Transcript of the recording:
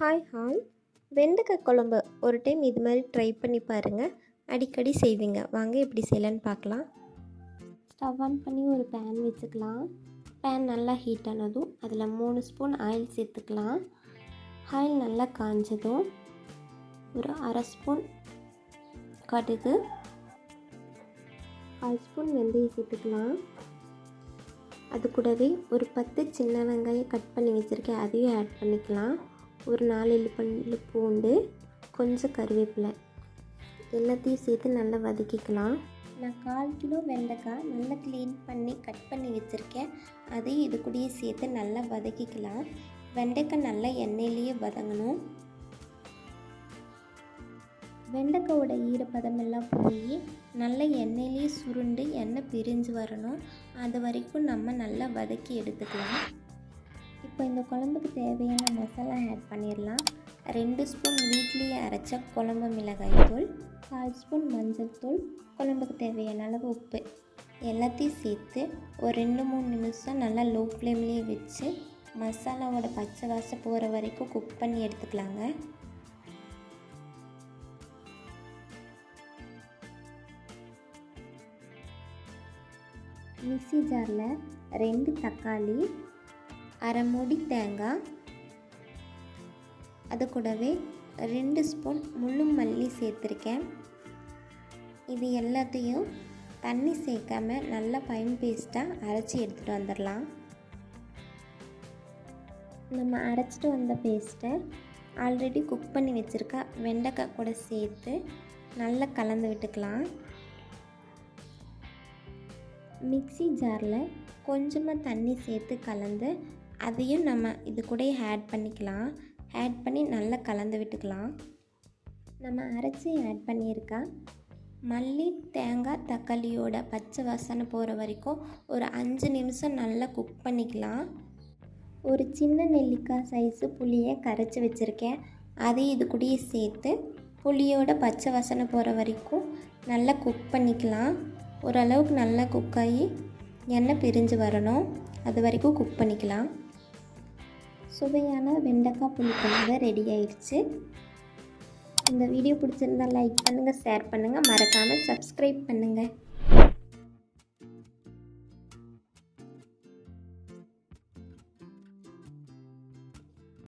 Hi hi வெண்டைக்காய் குழம்பு ஒரு டைம் இது மாதிரி ட்ரை பண்ணி பாருங்கள் அடிக்கடி செய்வீங்க. வாங்க எப்படி செய்யலான்னு பார்க்கலாம். ஸ்டவ் ஆன் பண்ணி ஒரு பேன் வச்சுக்கலாம். பேன் நல்லா ஹீட் ஆனதும் அதில் மூணு ஸ்பூன் ஆயில் சேர்த்துக்கலாம். ஆயில் நல்லா காஞ்சதும் ஒரு அரை ஸ்பூன் கடுகு கால் ஸ்பூன் வெந்தயம் சேர்த்துக்கலாம். அது கூடவே ஒரு பத்து சின்ன வெங்காயம் கட் பண்ணி வச்சுருக்கேன். அதையும் ஆட் பண்ணிக்கலாம். ஒரு நாலு பல்லு பூண்டு கொஞ்சம் கருவேப்பிலை. எல்லாத்தையும் சேர்த்து நல்லா வதக்கிக்கலாம். நான் கால் கிலோ வெண்டைக்காய் நல்லா க்ளீன் பண்ணி கட் பண்ணி வச்சுருக்கேன். அதையும் இது கூடயே சேர்த்து நல்லா வதக்கிக்கலாம். வெண்டைக்காய் நல்லா எண்ணெயிலேயே வதங்கணும். வெண்டைக்காயோட ஈரப்பதம் எல்லாம் போய் நல்லா எண்ணெயிலேயே சுருண்டு எண்ணெய் பிரிஞ்சு வரணும். அது வரைக்கும் நம்ம நல்லா வதக்கி எடுத்துக்கலாம். இப்போ இந்த குழம்புக்கு தேவையான மசாலா ஆட் பண்ணிடலாம். ரெண்டு ஸ்பூன் வீட்லேயே அரைச்ச குழம்பு மிளகாய் தூள் கால் ஸ்பூன் மஞ்சள் தூள் குழம்புக்கு தேவையான அளவு உப்பு. எல்லாத்தையும் சேர்த்து ஒரு ரெண்டு மூணு நிமிஷம் நல்லா லோ ஃப்ளேம்லேயே வச்சு மசாலாவோட பச்சை வாசம் போகிற வரைக்கும் குக் பண்ணி எடுத்துக்கலாங்க. மிக்சி ஜாரில் ரெண்டு தக்காளி அரை மூடி தேங்காய். அது கூடவே ரெண்டு ஸ்பூன் முள்ளு மல்லி சேர்த்துருக்கேன். இது எல்லாத்தையும் தண்ணி சேர்க்காம நல்லா பைன் பேஸ்ட்டாக அரைச்சி எடுத்துகிட்டு வந்துடலாம். நம்ம அரைச்சிட்டு வந்த பேஸ்ட்டை ஆல்ரெடி குக் பண்ணி வச்சுருக்க வெண்டைக்காய் கூட சேர்த்து நல்லா கலந்து விட்டுக்கலாம். மிக்ஸி ஜாரில் கொஞ்சமாக தண்ணி சேர்த்து கலந்து அதையும் நம்ம இது கூட ஆட் பண்ணிக்கலாம். ஆட் பண்ணி நல்லா கலந்து விட்டுக்கலாம். நம்ம அரைச்சி ஆட் பண்ணியிருக்கா மல்லி தேங்காய் தக்காளியோட பச்சை வாசனை போகிற வரைக்கும் ஒரு அஞ்சு நிமிஷம் நல்லா குக் பண்ணிக்கலாம். ஒரு சின்ன நெல்லிக்காய் சைஸு புளியை கரைச்சி வச்சுருக்கேன். அதையும் இது கூடயே சேர்த்து புளியோட பச்சை வாசனை போகிற வரைக்கும் நல்லா குக் பண்ணிக்கலாம். ஓரளவுக்கு நல்லா குக் ஆகி எண்ணெய் பிரிஞ்சு வரணும். அது வரைக்கும் குக் பண்ணிக்கலாம். சுவையான வெண்டைக்காய் புளிக்குழம்பு ரெடி ஆயிடுச்சு. இந்த வீடியோ பிடிச்சிருந்தா லைக் பண்ணுங்கள் ஷேர் பண்ணுங்கள் மறக்காமல் சப்ஸ்கிரைப் பண்ணுங்கள்